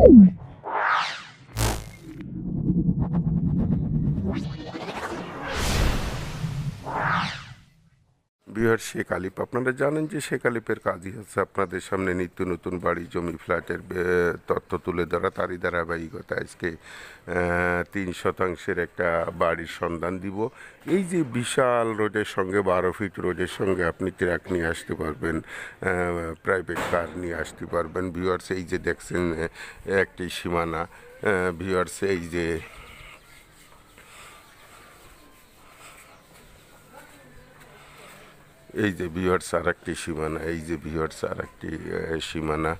What? Bihar Sheikh আলিপ আপনারা জানেন যে শেখ আলিপের কাজই হচ্ছে আপনাদের সামনে নিত্য নতুন বাড়ি, জমি, ফ্ল্যাটের তথ্য তুলে ধরা, তারই ধারাবাহিকতা। আজকে তিন শতাংশের একটা বাড়ির সন্ধান দিব। এই যে বিশাল রোডের সঙ্গে, বারো ফিট রোডের সঙ্গে আপনি ট্রাক নিয়ে আসতে পারবেন প্রাইভেট কার নিয়ে আসতে পারবেন। ভিউয়ার্স এই যে দেখছেন একটি সীমানা ভিউয়ার্স এই যে এই যে বিহার্স আর একটি সীমানা, এই যে বিহার্স আর একটি সীমানা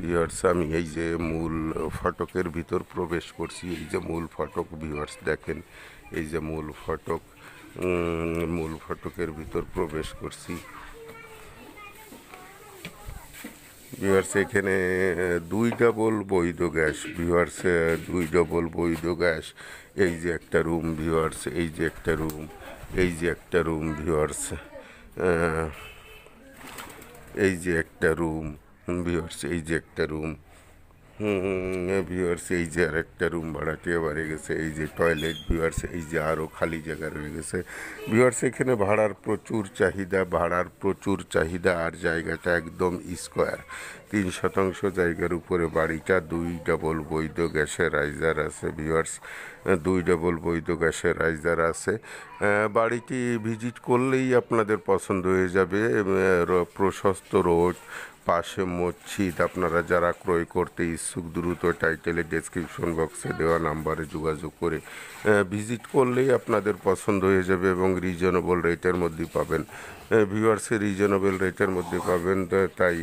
বিহার্স আমি এই যে মূল ফটকের ভিতর প্রবেশ করছি, এই যে মূল ফটক বিহার্স দেখেন, এই যে মূল ফটক মূল ফটকের ভিতর প্রবেশ করছি। ভিউয়ার্স এখানে দুই ডাবল বৈধ গ্যাস ভিউয়ার্স দুই ডবল বৈধ গ্যাস, এই যে একটা রুম ভিউয়ার্স এই যে একটা রুম এই যে একটা রুম ভিউয়ার্স এই যে একটা রুম ভিউয়ার্স এই যে একটা রুম ভিউয়ার্স এই যে আর একটা রুম ভাড়াটিয়া বাড়ে গেছে, এই যে টয়লেট ভিউয়ার্স এই যে আরও খালি জায়গা রয়ে গেছে। ভিউয়ার্স এখানে ভাড়ার প্রচুর চাহিদা, ভাড়ার প্রচুর চাহিদা আর জায়গাটা একদম স্কোয়ার তিন শতাংশ জায়গার উপরে বাড়িটা, দুই ডাবল বৈধ গ্যাসের রাইজার আছে ভিউয়ার্স দুই ডাবল বৈধ গ্যাসের রাইজার আছে। বাড়িটি ভিজিট করলেই আপনাদের পছন্দ হয়ে যাবে। প্রশস্ত রোড, পাশে মসজিদ। আপনারা যারা ক্রয় করতে ইচ্ছুক, দ্রুত টাইটেলের ডেসক্রিপশন বক্সে দেওয়া নাম্বারে যোগাযোগ করে ভিজিট করলেই আপনাদের পছন্দ হয়ে যাবে এবং রিজনেবল রেটের মধ্যে পাবেন। ভিউয়ার্সে রিজনেবল রেটের মধ্যে পাবেন তাই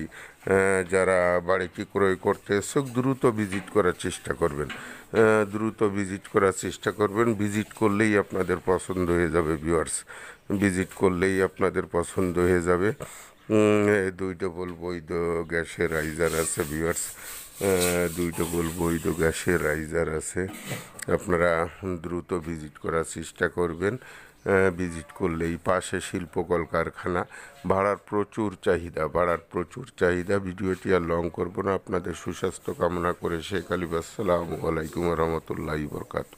যারা বাড়িটি ক্রয় করতে ইচ্ছুক দ্রুত ভিজিট করার চেষ্টা করবেন। দ্রুত ভিজিট করার চেষ্টা করবেন। ভিজিট করলেই আপনাদের পছন্দ হয়ে যাবে ভিউয়ার্স ভিজিট করলেই আপনাদের পছন্দ হয়ে যাবে। দুই ডবল বৈধ গ্যাসের রাইজার আছে ভিউয়ার্স দুই ডবল বৈধ গ্যাসের রাইজার আছে। আপনারা দ্রুত ভিজিট করার চেষ্টা করবেন। ভিজিট করলেই পাশে শিল্প কলকারখানা, ভাড়ার প্রচুর চাহিদা, ভাড়ার প্রচুর চাহিদা। ভিডিওটি আর লং করব না। আপনাদের সুস্বাস্থ্য কামনা করে শেখ আলিবাসালামু আলাইকুম রহমতুল্লাহ বরকাত